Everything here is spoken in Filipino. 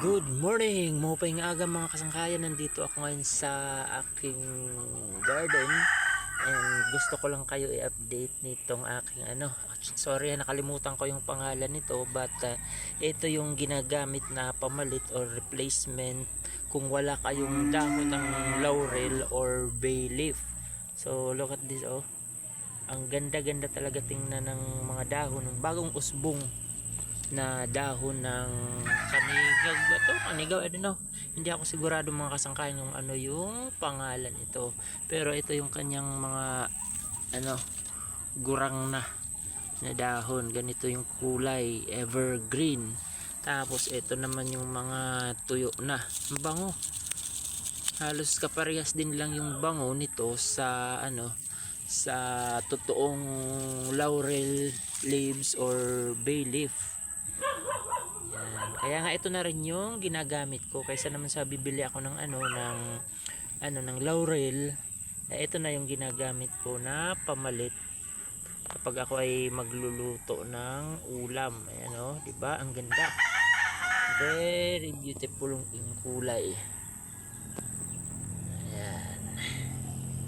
Good morning! Mupay nga aga mga kasangkayan. Nandito ako ngayon sa aking garden. And gusto ko lang kayo i-update nitong aking ano. Sorry, nakalimutan ko yung pangalan nito. But uh, ito yung ginagamit na pamalit or replacement kung wala kayong dahon ng laurel or bay leaf. So look at this oh. Ang ganda-ganda talaga tingnan ng mga dahon ng bagong usbong na dahon ng kanigag ba to? Kanigaw, I don't know. Hindi ako sigurado mga kasangkayan kung ano yung pangalan ito. Pero ito yung kanyang mga ano, gurang na na dahon. Ganito yung kulay, evergreen. Tapos ito naman yung mga tuyo na. Ang bango. Halos kaparehas din lang yung bango nito sa ano, sa totoong laurel leaves or bay leaf. Kaya nga ito na rin yung ginagamit ko kaysa naman sa bibili ako ng ano ng ano ng laurel. Eh, ito na yung ginagamit ko na pamalit kapag ako ay magluluto ng ulam. Ayan oh, 'di ba? Ang ganda. Very beautiful yung kulay.